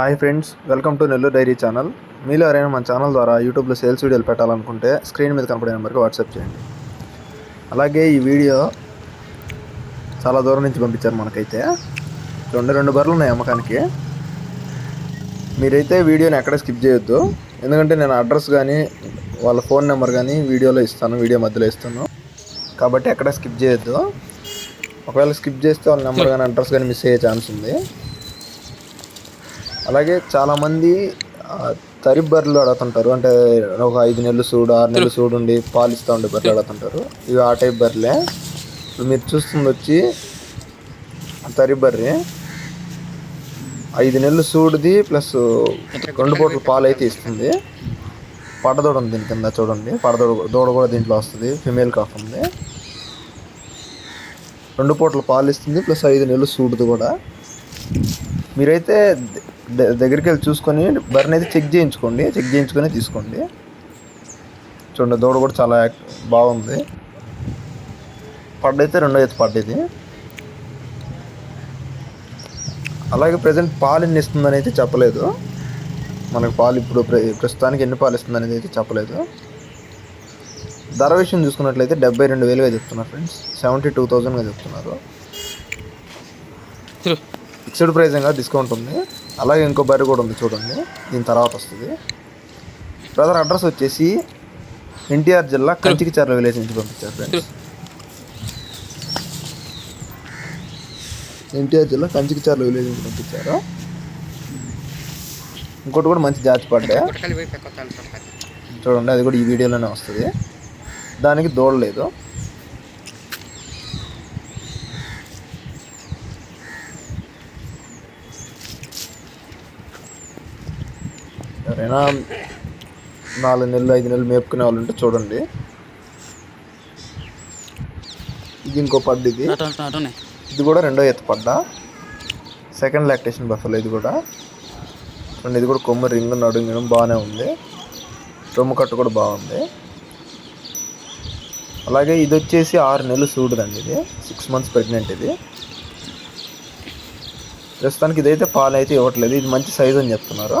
Hi friends welcome to Nellore dairy channel. మీలో ఎవరైనా మన ఛానల్ ద్వారా యూట్యూబ్లో సేల్స్ వీడియోలు పెట్టాలనుకుంటే స్క్రీన్ మీద కనపడే నెంబర్కి వాట్సాప్ చేయండి. అలాగే ఈ వీడియో చాలా దూరం నుంచి పంపించారు మనకైతే. రెండు రెండు బర్రెలు ఉన్నాయి అమ్మకానికి. మీరైతే వీడియోని ఎక్కడ స్కిప్ చేయొద్దు. ఎందుకంటే నేను అడ్రస్ కానీ వాళ్ళ ఫోన్ నెంబర్ కానీ వీడియోలో ఇస్తాను వీడియో మధ్యలో ఇస్తాను. కాబట్టి ఎక్కడ స్కిప్ చేయొద్దు. ఒకవేళ స్కిప్ చేస్తే వాళ్ళ నెంబర్ కానీ అడ్రస్ కానీ మిస్ అయ్యే ఛాన్స్ ఉంది. అలాగే చాలామంది తరి బర్రెలు అడుగుతుంటారు అంటే ఒక ఐదు నెలలు సూడు ఆరు నెలలు సూడు ఉండి పాలు ఇస్తూ ఉండే బర్రెలు అడుగుతుంటారు ఇవి ఆ టైప్ బర్రెలే. ఇప్పుడు మీరు చూస్తుంది వచ్చి తరి బర్రె. ఐదు నెలలు సూడిది ప్లస్ రెండు పూటలు పాలు అయితే ఇస్తుంది. పడదోడ ఉంది దీని కింద చూడండి. పడదోడ దూడ కూడా దీంట్లో వస్తుంది. ఫిమేల్ కాఫ్ ఉంది. రెండు పూటలు పాలు ఇస్తుంది ప్లస్ ఐదు నెలలు సూడుది కూడా. మీరైతే దగ్గరికి వెళ్ళి చూసుకొని బర్రెని అయితే చెక్ చేయించుకోండి. చెక్ చేయించుకొని తీసుకోండి. చూడండి దూడ కూడా చాలా బాగుంది. పడ్డైతే రెండో ఎత్తు పడ్డది అలాగే ప్రజెంట్ పాలు ఎన్ని ఇస్తుందని అయితే చెప్పలేదు. మనకు పాలు ఇప్పుడు ప్ర- ప్రస్తుతానికి ఎన్ని పాలు ఇస్తుంది అనేది అయితే చెప్పలేదు. ధర విషయం చూసుకున్నట్లయితే డెబ్బై రెండు వేలుగా చెప్తున్నారు ఫ్రెండ్స్. సెవెంటీ టూ థౌజండ్గా చెప్తున్నారు. ఫిక్స్డ్ ప్రైస్ డిస్కౌంట్ ఉంది. అలాగే ఇంకో బర్రె కూడా ఉంది చూడండి. దీని తర్వాత వస్తుంది. బ్రదర్ అడ్రస్ వచ్చేసి ఎన్టీఆర్ జిల్లా కంచికిచర్ల విలేజ్ నుంచి పంపించారు ఫ్రెండ్స్ ఎన్టీఆర్ జిల్లా కంచికిచర్ల విలేజ్ నుంచి పంపించారు. ఇంకోటి కూడా మంచి జాతి పడ్డా. చూడండి అది కూడా ఈ వీడియోలోనే వస్తుంది. దానికి దూడలేదు ఎవరైనా నాలుగు నెలలు ఐదు నెలలు మేపుకునే వాళ్ళు ఉంటే చూడండి. ఇది ఇంకో పడ్డ ఇది. ఇది కూడా రెండో ఎత్తు పడ్డ. సెకండ్ లాక్టేషన్ బఫల్ ఇది కూడా. చూడండి ఇది కూడా కొమ్మ రింగ్ నడుంగడం బాగానే ఉంది. రొమ్ము కట్టు కూడా బాగుంది. అలాగే ఇది వచ్చేసి ఆరు నెలలు సూడుదండి ఇది. సిక్స్ మంత్స్ ప్రెగ్నెంట్ ఇది. ప్రస్తుతానికి ఇదైతే పాలు అయితే ఇవ్వట్లేదు. ఇది మంచి సైజు అని చెప్తున్నారు.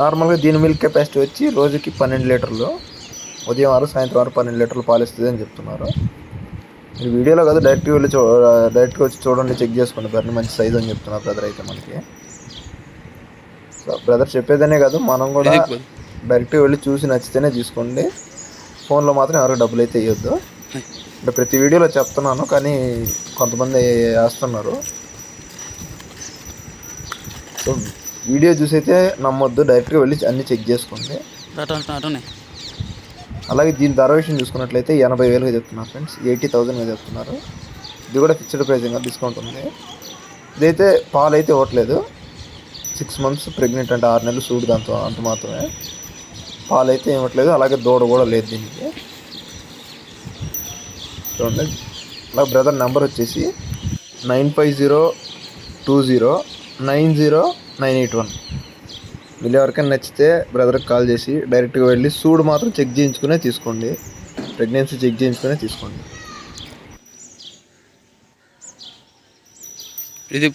నార్మల్గా దీని మిల్క్ కెపాసిటీ వచ్చి రోజుకి పన్నెండు లీటర్లు ఉదయం ఆరు సాయంత్రం ఆరు పన్నెండు లీటర్లు పాలు ఇస్తుంది అని చెప్తున్నారు. మీరు వీడియోలో కాదు డైరెక్ట్గా వెళ్ళి చూ డైరెక్ట్గా వచ్చి చూడండి చెక్ చేసుకోండి బర్రెని మంచి సైజు అని చెప్తున్నారు బ్రదర్ అయితే మనకి. సో బ్రదర్ చెప్పేదనే కాదు మనం కూడా డైరెక్ట్గా వెళ్ళి చూసి నచ్చితేనే తీసుకోండి. ఫోన్లో మాత్రం ఎవరికి డబ్బులు అయితే ఇవ్వద్దు అంటే ప్రతి వీడియోలో చెప్తున్నాను కానీ కొంతమంది వేస్తున్నారు. సో వీడియో చూసి అయితే నమ్మొద్దు డైరెక్ట్గా వెళ్ళి అన్ని చెక్ చేసుకోండి. అలాగే దీని ధర విషయం చూసుకున్నట్లయితే ఎనభై వేలుగా చెప్తున్నారు ఫ్రెండ్స్ ఎయిటీ థౌజండ్గా చెప్తున్నారు. ఇది కూడా ఫిక్స్డ్ ప్రైస్ ఇంకా డిస్కౌంట్ ఉంది. ఇదైతే పాలు అయితే ఇవ్వట్లేదు. సిక్స్ మంత్స్ ప్రెగ్నెంట్ అంటే ఆరు నెలలు సూడు దాంతో అంత మాత్రమే. పాలు అయితే ఇవ్వట్లేదు అలాగే దూడ కూడా లేదు దీనికి. చూడండి. అలా బ్రదర్ నెంబర్ వచ్చేసి nine five zero two zero nine zero nine eight one. వీళ్ళు ఎవరికైనా నచ్చితే బ్రదర్కి కాల్ చేసి డైరెక్ట్గా వెళ్ళి సూడు మాత్రం చెక్ చేయించుకునే తీసుకోండి. ప్రెగ్నెన్సీ చెక్ చేయించుకునే తీసుకోండి. ఇది